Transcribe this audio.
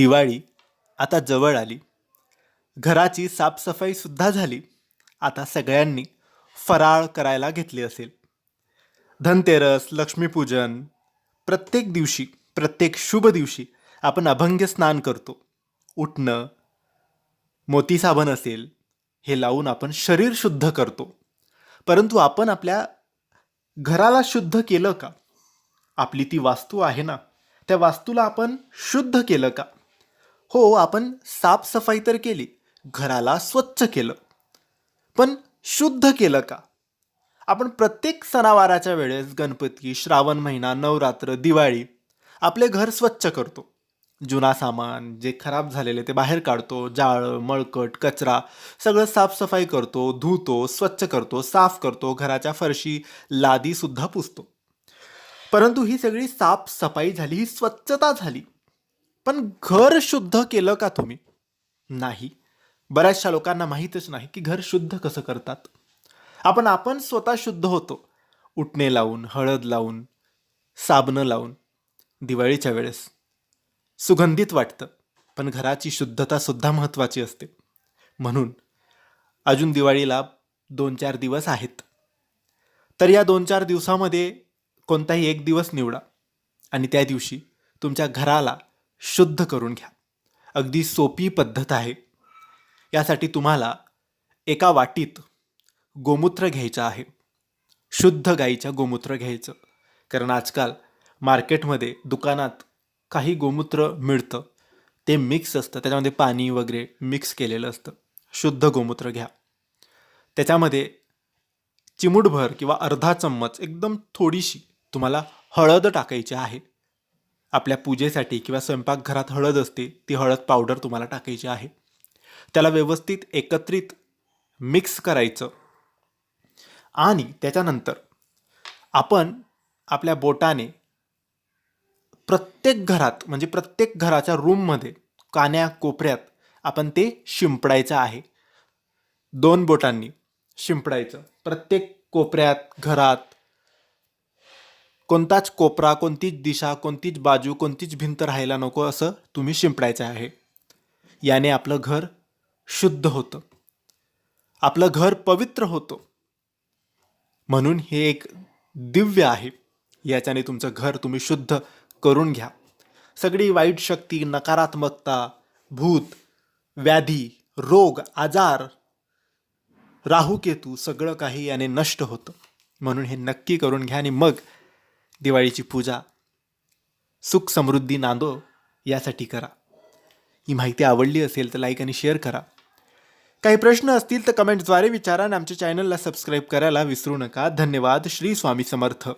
दिवाळी आता जवळ आली. घराची साफसफाईसुद्धा झाली. आता सगळ्यांनी फराळ करायला घेतली असेल. धनतेरस लक्ष्मीपूजन प्रत्येक दिवशी प्रत्येक शुभ दिवशी आपण अभंग्य स्नान करतो. उठणं मोती साबण असेल हे लावून आपण शरीर शुद्ध करतो. परंतु आपण आपल्या घराला शुद्ध केलं का? आपली ती वास्तू आहे ना? त्या वास्तूला आपण शुद्ध केलं का? हो, हो आपण साफसफाई तर केली. घराला स्वच्छ केलं. पण शुद्ध केलं का? आपण प्रत्येक सणावाराच्या वेळेस गणपती श्रावण महिना नवरात्र दिवाळी आपले घर स्वच्छ करतो. जुना सामान जे खराब झालेले ते बाहेर काढतो जाळं मळकट कचरा सगळं साफसफाई करतो धुतो स्वच्छ करतो साफ करतो घराच्या फरशी लादीसुद्धा पुसतो. परंतु ही सगळी साफसफाई झाली ही स्वच्छता झाली. पण घर शुद्ध केलं का तुम्ही? नाही. बऱ्याचशा लोकांना माहीतच नाही की घर शुद्ध कसं करतात. आपण आपण स्वतः शुद्ध होतो. उठणे लावून हळद लावून साबणं लावून दिवाळीच्या वेळेस. सुगंधित वाटतं पण घराची शुद्धता सुद्धा महत्त्वाची असते. म्हणून अजून दिवाळीला दोन चार दिवस आहेत. तर या दोन चार दिवसामध्ये कोणताही एक दिवस निवडा आणि त्या दिवशी तुमच्या घराला शुद्ध करून घ्या. अगदी सोपी पद्धत आहे. यासाठी तुम्हाला एका वाटीत गोमूत्र घ्यायचं आहे. शुद्ध गाईच्या गोमूत्र घ्यायचं. कारण आजकाल मार्केटमध्ये दुकानात काही गोमूत्र मिळतं. ते मिक्स असतं. त्याच्यामध्ये पाणी वगैरे मिक्स केलेलं असतं. शुद्ध गोमूत्र घ्या. त्याच्यामध्ये चिमूटभर किंवा अर्धा चम्मच एकदम थोडीशी तुम्हाला हळद टाकायची आहे. आपल्या पूजेसाठी किंवा स्वयंपाकघरात हळद असते ती हळद पावडर तुम्हाला टाकायची आहे. त्याला व्यवस्थित एकत्रित मिक्स करायचं. आणि त्याच्यानंतर आपण आपल्या बोटाने प्रत्येक घरात म्हणजे प्रत्येक घराच्या रूममध्ये कान्या कोपऱ्यात आपण ते शिंपडायचं आहे. दोन बोटांनी शिंपडायचं. प्रत्येक कोपऱ्यात घरात कोणताच कोपरा कोणतीच दिशा कोणतीच बाजू कोणतीच भिंत राहायला नको असं तुम्ही शिंपडायचं आहे. याने आपलं घर शुद्ध होतं. आपलं घर पवित्र होतं. म्हणून हे एक दिव्य आहे. याच्याने तुमचं घर तुम्ही शुद्ध करून घ्या. सगळी वाईट शक्ती नकारात्मकता भूत व्याधी रोग आजार राहुकेतू सगळं काही याने नष्ट होतं. म्हणून हे नक्की करून घ्या आणि मग दिवाळीची पूजा सुख समृद्धी नांदो यासाठी करा. ही माहिती आवडली असेल तर लाईक आणि शेअर करा. काही प्रश्न असतील तर कमेंटद्वारे विचारा आणि आमच्या चॅनलला सबस्क्राईब करायला विसरू नका. धन्यवाद. श्री स्वामी समर्थ.